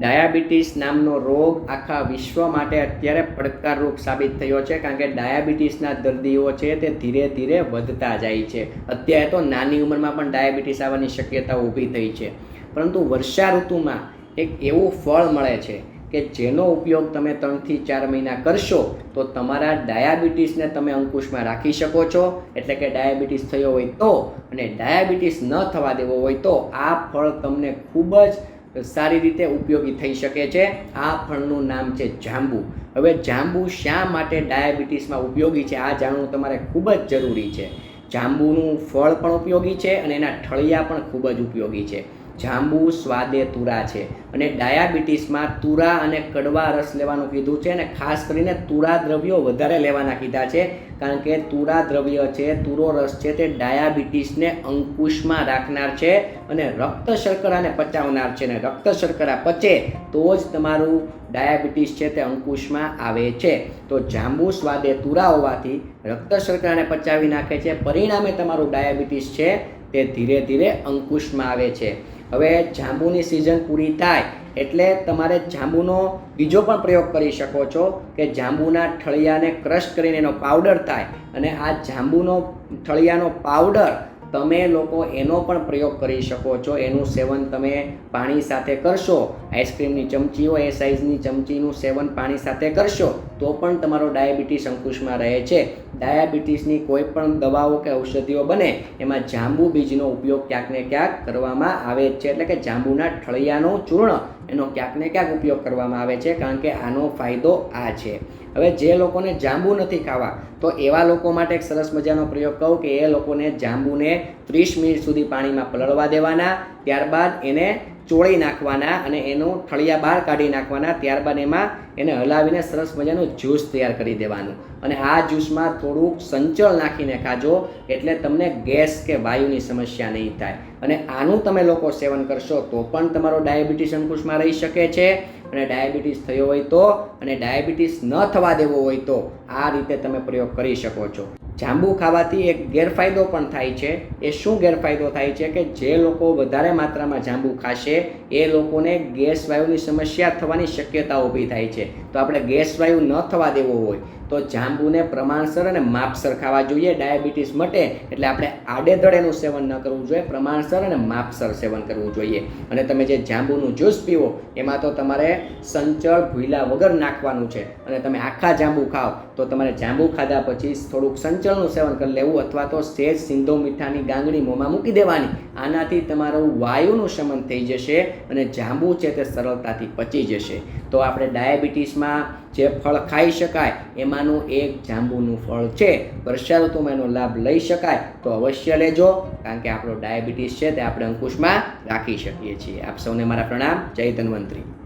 Diabetes નામનો રોગ આખા વિશ્વ માટે અત્યારે પડકારરૂપ સાબિત થયો છે, કારણ કે ડાયાબિટીસના દર્દીઓ છે તે ધીરે ધીરે વધતા જાય છે. અત્યારે તો નાની ઉંમરમાં પણ ડાયાબિટીસ આવવાની શક્યતા ઊભી થઈ છે. પરંતુ વર્ષા ઋતુમાં એક એવું ફળ મળે છે કે જેનો ઉપયોગ તમે ત્રણથી ચાર મહિના કરશો, તો તમારા ડાયાબિટીસને તમે અંકુશમાં રાખી શકો છો. એટલે કે ડાયાબિટીસ થયો હોય તો અને ડાયાબિટીસ ન થવા દેવો હોય તો આ ફળ તમને ખૂબ જ સારી રીતે ઉપયોગી થઈ શકે છે. આ ફળનું નામ છે જાંબુ. હવે જાંબુ શા માટે ડાયાબિટીસમાં ઉપયોગી છે આ જાણવું તમારે ખૂબ જ જરૂરી છે. જાંબુનું ફળ પણ ઉપયોગી છે અને એના ઠળિયા પણ ખૂબ જ ઉપયોગી છે. જાંબુ સ્વાદે તુરા છે. અને ડાયાબિટીસમાં તુરા અને કડવા રસ લેવાનું કીધું છે અને ખાસ કરીને તુરા દ્રવ્યો વધારે લેવાના કીધા છે. કારણ કે તુરા દ્રવ્ય છે, તુરો રસ છે તે ડાયાબિટીસને અંકુશમાં રાખનાર છે અને રક્ત શર્કરાને પચાવનાર છે અને રક્ત શર્કરા પચે તો જ તમારું ડાયાબિટીસ છે તે અંકુશમાં આવે છે. તો જાંબુ સ્વાદે તુરા હોવાથી રક્ત શર્કરાને પચાવી નાખે છે. પરિણામે તમારું ડાયાબિટીસ છે તે ધીરે ધીરે અંકુશમાં આવે છે. હવે જાંબુની સિઝન પૂરી થાય એટલે તમારે જાંબુનો બીજો પણ પ્રયોગ કરી શકો છો કે જાંબુના ઠળિયાને ક્રશ કરીને એનો પાવડર થાય અને આ જાંબુનો ઠળિયાનો પાવડર તમે લોકો એનો પણ પ્રયોગ કરી શકો છો. એનું સેવન તમે પાણી સાથે કરશો. આઈસ્ક્રીમની ચમચી હોય એ સાઇઝની ચમચીનું સેવન પાણી સાથે કરશો. તો પણ તમારો ડાયાબિટીસ અંકુશમાં રહે છે. ડાયાબિટીસની કોઈ પણ દવાઓ કે ઔષધિઓ બને, એમાં જાંબુ બીજનો ઉપયોગ ક્યાંક ને ક્યાંક કરવામાં આવે છે. એટલે કે જાંબુના ઠળિયાનું ચૂર્ણ, એનો ક્યાંક ને ક્યાંક ઉપયોગ કરવામાં આવે છે, કારણ કે આનો ફાયદો આ છે. હવે જે લોકોને જાંબુ નથી ખાવા, તો એવા લોકો માટે એક સરસ મજાનો પ્રયોગ કહું કે એ લોકોને જાંબુને ત્રીસ મિનિટ સુધી પાણીમાં પલળવા દેવાના, ત્યારબાદ એને ચોળી નાખવાના અને એનું ઠળિયા બહાર કાઢી નાખવાના. ત્યારબાદ એમાં એને હલાવીને સરસ મજાનું જ્યુસ તૈયાર કરી દેવાનું. અને આ જ્યુસમાં થોડુંક સંચળ નાખીને ખાજો, એટલે તમને ગેસ કે વાયુની સમસ્યા નહીં થાય. અને આનું તમે લોકો સેવન કરશો તો પણ તમારો ડાયાબિટીસ અંકુશમાં રહી શકે છે. અને ડાયાબિટીસ થયો હોય તો, અને ડાયાબિટીસ ન થવા દેવો હોય તો આ રીતે તમે પ્રયોગ કરી શકો છો. જાંબુ ખાવાથી એક ગેરફાયદો પણ થાય છે. એ શું ગેરફાયદો થાય છે કે જે લોકો વધારે માત્રામાં જાંબુ ખાશે, એ લોકોને ગેસ વાયુની સમસ્યા થવાની શક્યતા ઊભી થાય છે. તો આપણે ગેસ વાયુ ન થવા દેવો હોય તો જાંબુને પ્રમાણસર અને માપસર ખાવા જોઈએ ડાયાબિટીસ મટે. એટલે આપણે આડેધડ એનું સેવન ન કરવું જોઈએ, પ્રમાણસર અને માપસર સેવન કરવું જોઈએ. અને તમે જે જાંબુનું જ્યુસ પીવો, એમાં તો તમારે સંચળ ભૂલા વગર નાખવાનું છે. અને તમે આખા જાંબુ ખાઓ, તો તમારે જાંબુ ખાધા પછી થોડુંક સંચળનું સેવન કરી લેવું અથવા તો સેજ, સિંધો, મીઠાની ગાંગડી મોંમાં મૂકી દેવાની. આનાથી તમારું વાયુનું શમન થઈ જશે અને જાંબુ છે તે સરળતાથી પચી જશે. તો આપણે ડાયાબિટીસમાં જે ફળ ખાઈ શકાય, એમાંનું એક જાંબુનું ફળ છે. વર્ષા ઋતુમાં એનો લાભ લઈ શકાય તો અવશ્ય લેજો, કારણ કે આપણો ડાયાબિટીસ છે તે આપણે અંકુશમાં રાખી શકીએ છીએ. આપ સૌને મારા પ્રણામ. જય ધન્વંતરી.